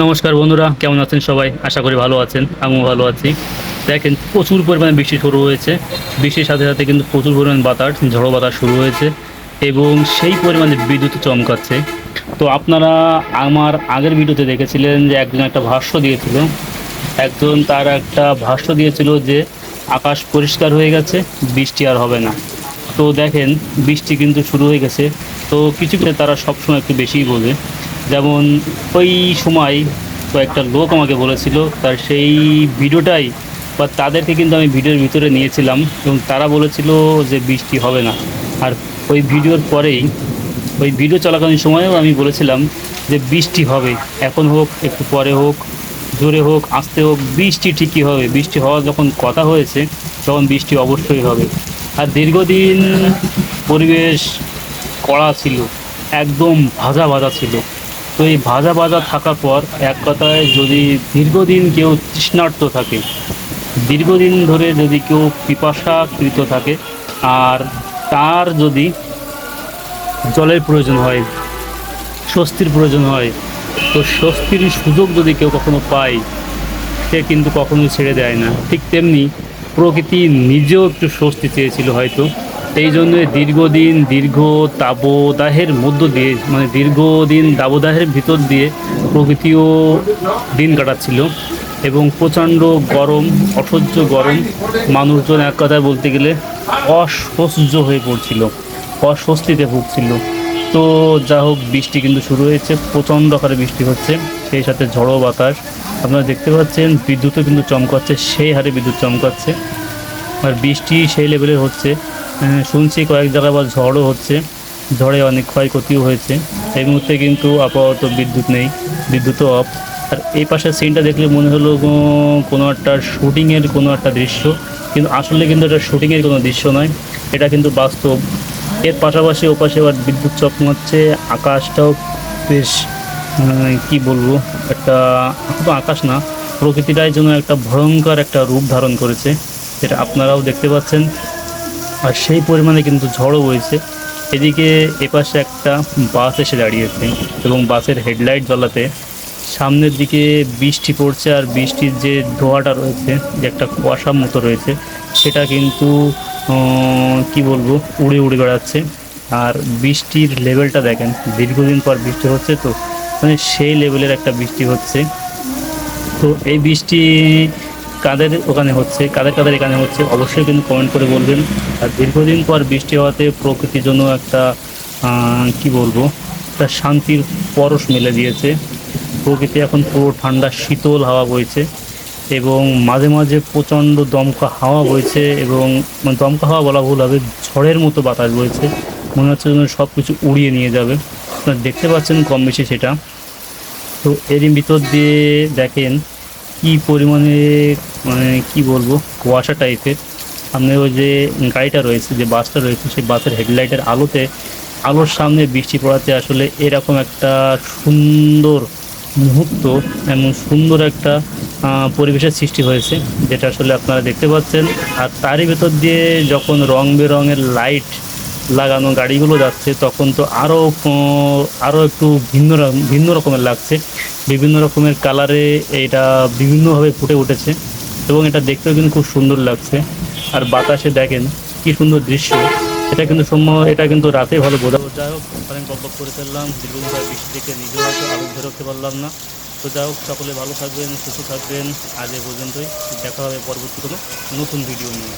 নমস্কার বন্ধুরা, কেমন আছেন সবাই? আশা করি ভালো আছেন, আমিও ভালো আছি। দেখেন, প্রচুর পরিমাণে বৃষ্টি শুরু হয়েছে। বৃষ্টির সাথে সাথে কিন্তু প্রচুর পরিমাণ বাতাস, ঝড়ো বাতাস শুরু হয়েছে এবং সেই পরিমাণে বিদ্যুৎ চমকাচ্ছে। তো আপনারা আমার আগের ভিডিওতে দেখেছিলেন যে একজন একটা ভাষ্য দিয়েছিল। একজন তার একটা ভাষ্য দিয়েছিল যে, আকাশ পরিষ্কার হয়ে গেছে, বৃষ্টি আর হবে না। তো দেখেন, বৃষ্টি কিন্তু শুরু হয়ে গেছে। তো কিছু কিছু তারা সবসময় একটু বেশিই বোঝে যেমন ওই সময় কয়েকটা লোক আমাকে বলেছিল, তার সেই ভিডিওটাই বা তাদেরকে কিন্তু আমি ভিডিওর ভিতরে নিয়েছিলাম এবং তারা বলেছিল যে বৃষ্টি হবে না। আর ওই ভিডিওর পরেই, ওই ভিডিও চলাকালীন সময়েও আমি বলেছিলাম যে বৃষ্টি হবে, এখন হোক, একটু পরে হোক, জোরে হোক, আসতে হোক, বৃষ্টি ঠিকই হবে। বৃষ্টি হওয়ার যখন কথা হয়েছে, তখন বৃষ্টি অবশ্যই হবে। আর দীর্ঘদিন পরিবেশ কড়া ছিল, একদম ভাজা ভাজা ছিল। তো এই ভাজা ভাজা থাকার পর এক কথায় যদি দীর্ঘদিন কেউ তৃষ্ণার্ত থাকে, দীর্ঘদিন ধরে যদি কেউ পিপাসাকৃত থাকে, আর তার যদি জলের প্রয়োজন হয়, স্বস্তির প্রয়োজন হয়, তো স্বস্তির সুযোগ যদি কেউ কখনো পায়, সে কিন্তু কখনোই ছেড়ে দেয় না। ঠিক তেমনি প্রকৃতি নিজেও একটু স্বস্তি চেয়েছিল হয়তো। এই জন্য দীর্ঘদিন, দীর্ঘ তাবদাহের মধ্য দিয়ে মানে দীর্ঘদিন দাবদাহের ভিতর দিয়ে প্রকৃতিও দিন কাটাচ্ছিল এবং প্রচণ্ড গরম, অসহ্য গরম মানুষজন এক কথায় বলতে গেলে অসহ্য হয়ে পড়ছিল, অস্বস্তিতে ভুগছিল। তো যা হোক, বৃষ্টি কিন্তু শুরু হয়েছে, প্রচণ্ড আকারে বৃষ্টি হচ্ছে, সেই সাথে ঝড়ো বাতাস। আপনারা দেখতে পাচ্ছেন, বিদ্যুৎও কিন্তু চমকাচ্ছে, সেই হারে বিদ্যুৎ চমকাচ্ছে। আর বৃষ্টি সেই লেভেলের হচ্ছে। শুনছি কয়েক জায়গায় আবার ঝড়ও হচ্ছে। ঝড়ে অনেক ক্ষয়ক্ষতিও হয়েছে। এই মুহূর্তে কিন্তু আপাতত বিদ্যুৎ নেই, বিদ্যুৎও অফ আর এই পাশের সিনটা দেখলে মনে হলো কোনো একটা শুটিংয়ের কোনো একটা দৃশ্য। কিন্তু আসলে কিন্তু এটা শুটিংয়ের কোনো দৃশ্য নয়, এটা কিন্তু বাস্তব। এর পাশাপাশি ওপাশে আবার বিদ্যুৎ চমকাচ্ছে আকাশটাও বেশ কি বলব, একটা, শুধু আকাশ না, প্রকৃতিটাই যেন একটা ভয়ঙ্কর একটা রূপ ধারণ করেছে। যেটা আপনারাও দেখতে পাচ্ছেন। আর সেই পরিমাণে কিন্তু ঝড়ও বইছে। এদিকে এপাশে একটা বাস এসে দাঁড়িয়েছে এবং বাসের হেডলাইট জ্বলাতে সামনের দিকে বৃষ্টি পড়ছে আর বৃষ্টির যে ধোঁয়াটা রয়েছে, যে একটা কুয়াশার মতো রয়েছে, সেটা কিন্তু কি বলব, উড়ে উড়ে বেড়াচ্ছে। আর বৃষ্টির লেভেলটা দেখেন, দীর্ঘদিন পর বৃষ্টি হচ্ছে তো মানে সেই লেভেলের একটা বৃষ্টি হচ্ছে। তো এই বৃষ্টি কাদের ওখানে হচ্ছে, কাদের কাদের এখানে হচ্ছে, অবশ্যই কিন্তু কমেন্ট করে বলবেন। আর দীর্ঘদিন পর বৃষ্টি হওয়াতে প্রকৃতির জন্য একটা কি বলব, একটা শান্তির পরশ মেলে দিয়েছে। প্রকৃতি এখন পুরো ঠান্ডা, শীতল হাওয়া বইছে এবং মাঝে মাঝে প্রচণ্ড দমকা হাওয়া বইছে এবং মানে দমকা হাওয়া বলা ভুল হবে, ঝড়ের মতো বাতাস বইছে। মনে হচ্ছে যেন সব কিছু উড়িয়ে নিয়ে যাবে। আপনারা দেখতে পাচ্ছেন কম বেশি সেটা। তো এরই ভিতর দিয়ে দেখেন কি পরিমাণে মানে কি বলব, কুয়াশা টাইপের সামনে ওই যে গাড়িটা রয়েছে, যে বাসটা রয়েছে, সেই বাসের হেডলাইটের আলোতে, আলোর সামনে বৃষ্টি পড়াতে আসলে এরকম একটা সুন্দর মুহূর্ত, এমন সুন্দর একটা পরিবেশের সৃষ্টি হয়েছে, যেটা আসলে আপনারা দেখতে পাচ্ছেন। আর তারই ভেতর দিয়ে যখন রং বেরঙের লাইট লাগানো গাড়িগুলো যাচ্ছে, তখন তো আরও আরও একটু ভিন্ন ভিন্ন রকমের লাগছে। বিভিন্ন রকমের কালারে এটা বিভিন্নভাবে ফুটে উঠেছে এবং এটা দেখতেও কিন্তু খুব সুন্দর লাগছে। আর বাতাসে দেখেন কি সুন্দর দৃশ্য। এটা কিন্তু সম্ভব, এটা কিন্তু রাতে ভালো বোঝা যাই হোক অনেক গল্প করে ফেললাম, দীর্ঘদিন বৃষ্টি দেখে নিজেও হয়তো আলো রাখতে পারলাম না। তো যাই হোক, সকলে ভালো থাকবেন, সুস্থ থাকবেন। আজ এ পর্যন্তই, দেখা হবে পরবর্তী কোনো নতুন ভিডিও নিয়ে।